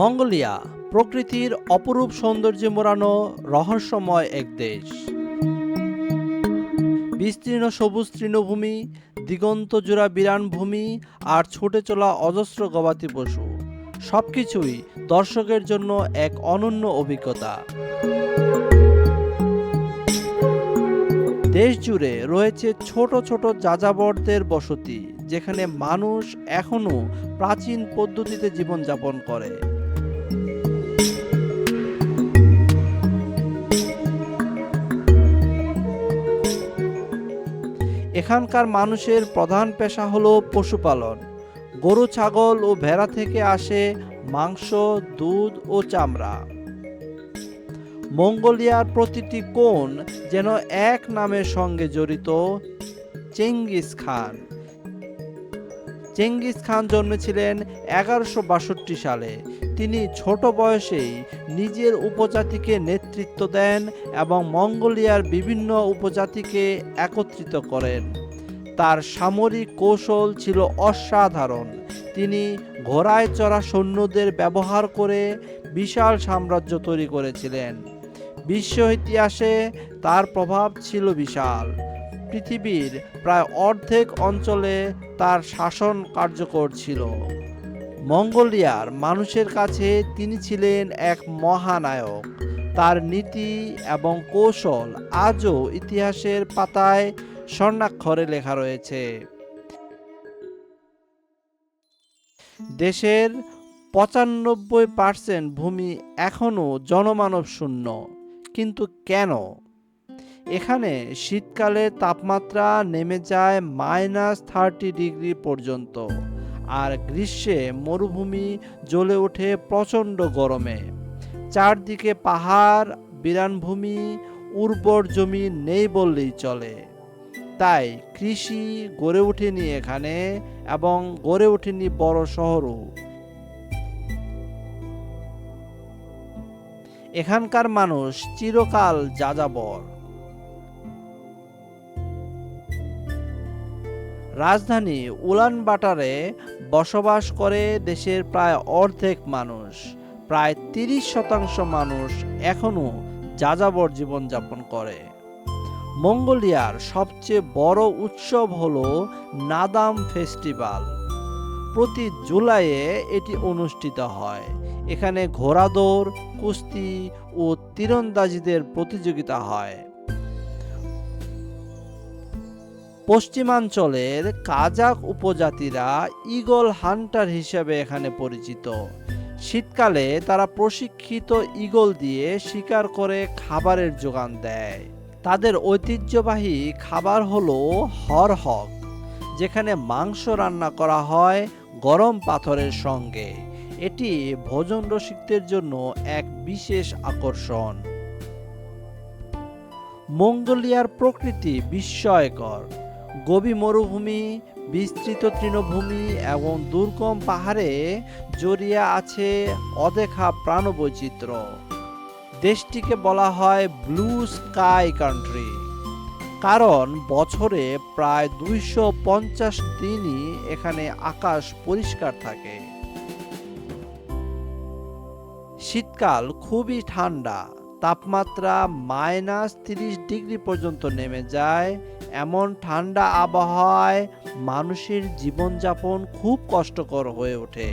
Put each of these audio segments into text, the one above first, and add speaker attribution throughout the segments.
Speaker 1: Mongolia, প্রকৃতির অপরূপ সৌন্দর্যে মোড়ানো রহস্যময় এক দেশ। বিস্তীর্ণ সবুজ তৃণভূমি, দিগন্ত জোড়া বিরান ভূমি আর ছুটে চলা অজস্র গবাদি পশু। সবকিছুই দর্শকের জন্য এক অনন্য অভিজ্ঞতা। দেশ জুড়ে রয়েছে ছোট ছোট যাযাবরদের বসতি, যেখানে মানুষ এখনও প্রাচীন পদ্ধতিতে জীবনযাপন করে। এখানকার মানুষের প্রধান পেশা হলো পশুপালন। গরু, ছাগল ও ভেড়া থেকে আসে মাংস, দুধ ও চামড়া। মঙ্গোলিয়ার প্রতিটি কোণ যেন এক নামের সঙ্গে জড়িত, চেঙ্গিস খান। চেঙ্গিস খান জন্মেছিলেন এগারোশো বাষট্টি সালে। তিনি ছোট বয়সেই নিজের উপজাতিকে নেতৃত্ব দেন এবং মঙ্গোলিয়ার বিভিন্ন উপজাতিকে একত্রিত করেন। তার সামরিক কৌশল ছিল অসাধারণ। তিনি ঘোড়ায় চড়া সৈন্যদের ব্যবহার করে বিশাল সাম্রাজ্য তৈরি করেছিলেন। বিশ্ব ইতিহাসে তার প্রভাব ছিল বিশাল। পৃথিবীর প্রায় অর্ধেক অঞ্চলে তার শাসন কার্যকর ছিল। মঙ্গোলিয়ার মানুষের কাছে তিনি ছিলেন এক মহানায়ক। তার নীতি এবং কৌশল আজও ইতিহাসের পাতায় স্বর্ণাক্ষরে লেখা রয়েছে। দেশের পঁচানব্বই পার্সেন্ট ভূমি এখনও জনমানব শূন্য কিন্তু কেন? এখানে শীতকালে তাপমাত্রা নেমে যায় মাইনাস থার্টি ডিগ্রি পর্যন্ত, আর গ্রীষ্মে মরুভূমি জ্বলে ওঠে প্রচণ্ড গরমে। চারদিকে পাহাড়, বিরানভূমি, উর্বর জমি নেই বললেই চলে। তাই কৃষি গড়ে ওঠেনি এখানে এবং গড়ে ওঠেনি বড় শহরও। এখানকার মানুষ চিরকাল যাযাবর। রাজধানী উলানবাটারে বসবাস করে দেশের প্রায় অর্ধেক মানুষ, প্রায় তিরিশ শতাংশ মানুষ এখনও যাযাবর জীবনযাপন করে। মঙ্গোলিয়ার সবচেয়ে বড় উৎসব হল নাদাম ফেস্টিভ্যাল প্রতি জুলাইয়ে এটি অনুষ্ঠিত হয়। এখানে ঘোড়া দৌড় কুস্তি ও তীরন্দাজিদের প্রতিযোগিতা হয়। পশ্চিমাঞ্চলের কাজাক উপজাতিরা ইগল হান্টার হিসেবে এখানে পরিচিত। শীতকালে তারা প্রশিক্ষিত ইগল দিয়ে শিকার করে খাবারের যোগান দেয়। তাদের ঐতিহ্যবাহী খাবার হলো হরহক, যেখানে মাংস রান্না করা হয় গরম পাথরের সঙ্গে। এটি ভোজন রসিকদের জন্য এক বিশেষ আকর্ষণ। মঙ্গোলিয়ার প্রকৃতি বিস্ময়কর। গভীর মরুভূমি, বিস্তৃত তৃণভূমি এবং দুর্গম পাহাড়ে জড়িয়ে আছে অদেখা প্রাণবৈচিত্র্য। দেশটিকে বলা হয় ব্লু স্কাই কান্ট্রি। কারণ বছরে প্রায় দুইশো পঞ্চাশ দিনই এখানে আকাশ পরিষ্কার থাকে। শীতকাল খুবই ঠান্ডা। তাপমাত্রা মাইনাস তিরিশ ডিগ্রি পর্যন্ত নেমে যায়। এমন ঠান্ডা আবহাওয়ায় মানুষের জীবনযাপন খুব কষ্টকর হয়ে ওঠে।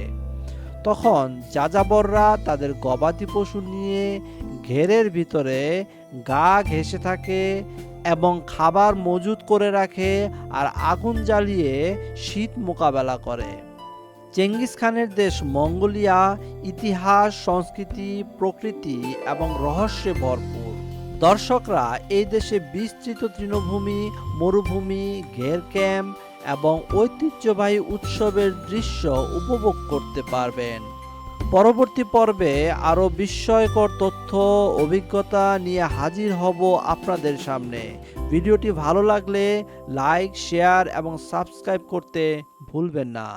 Speaker 1: তখন যাযাবররা তাদের গবাদি পশু নিয়ে ঘেরের ভিতরে গা ঘেঁষে থাকে এবং খাবার মজুত করে রাখে আর আগুন জ্বালিয়ে শীত মোকাবেলা করে। চেঙ্গিস খানের দেশ মঙ্গোলিয়া ইতিহাস, সংস্কৃতি, প্রকৃতি এবং রহস্যে ভরপুর। দর্শকরা এই দেশে বিস্তৃত তৃণভূমি, মরুভূমি, ঘের ক্যাম্প এবং ঐতিহ্যবাহী উৎসবের দৃশ্য উপভোগ করতে পারবেন। পরবর্তী পর্বে আরও বিস্ময়কর তথ্য, অভিজ্ঞতা নিয়ে হাজির হব আপনাদের সামনে। ভিডিওটি ভালো লাগলে লাইক, শেয়ার এবং সাবস্ক্রাইব করতে ভুলবেন না।